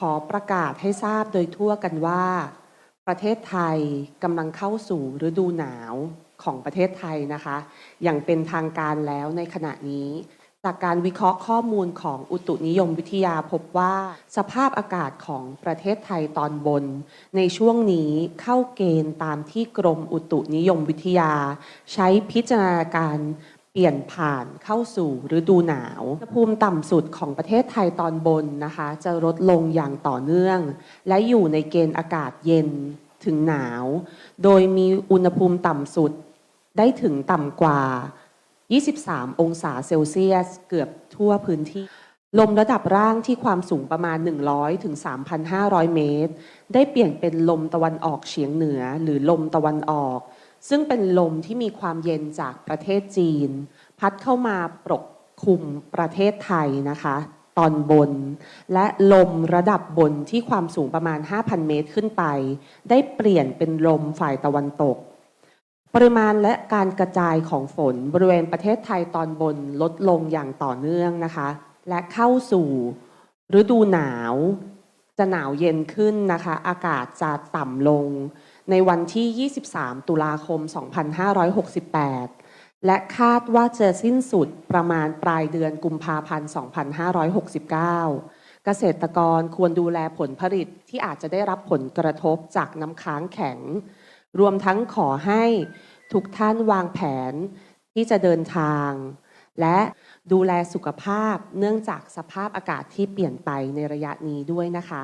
ขอประกาศให้ทราบโดยทั่วกันว่า ประเทศไทยกำลังเข้าสู่ฤดูหนาวของประเทศไทยนะคะ อย่างเป็นทางการแล้วในขณะนี้ จากการวิเคราะห์ข้อมูลของอุตุนิยมวิทยาพบว่า สภาพอากาศของประเทศไทยตอนบน ในช่วงนี้เข้าเกณฑ์ตามที่กรมอุตุนิยมวิทยา ใช้พิจารณาการ เปลี่ยนผ่านเข้าสู่ฤดูหนาวอุณหภูมิต่ำสุดของประเทศไทยตอนบนนะคะ จะลดลงอย่างต่อเนื่อง และอยู่ในเกณฑ์อากาศเย็นถึงหนาว โดยมีอุณหภูมิต่ำสุดได้ถึงต่ำกว่า 23 องศาเซลเซียส เกือบทั่วพื้นที่ ลมระดับร่างที่ความสูงประมาณ 100 ถึง 3,500 เมตร ได้เปลี่ยนเป็นลมตะวันออกเฉียงเหนือหรือลมตะวันออก ซึ่งเป็นลมที่มีความเย็นจากประเทศจีน พัดเข้ามาปกคลุมประเทศไทยนะคะ ตอนบน และลมระดับบนที่ความสูงประมาณ 5,000 เมตรขึ้นไป ได้เปลี่ยนเป็นลมฝ่ายตะวันตก ปริมาณและการกระจายของฝนบริเวณประเทศไทยตอนบนลดลงอย่างต่อเนื่องนะคะ และเข้าสู่ฤดูหนาว จะหนาวเย็นขึ้นนะคะ อากาศจะต่ำลง ในวันที่ 23 ตุลาคม 2568 และคาดว่าจะสิ้นสุดประมาณปลายเดือนกุมภาพันธ์ 2569 เกษตรกรควรดูแลผลผลิตที่อาจจะได้รับผลกระทบจากน้ำค้างแข็ง รวมทั้งขอให้ทุกท่านวางแผนที่จะเดินทาง และดูแลสุขภาพเนื่องจากสภาพอากาศที่เปลี่ยนไปในระยะนี้ด้วยนะคะ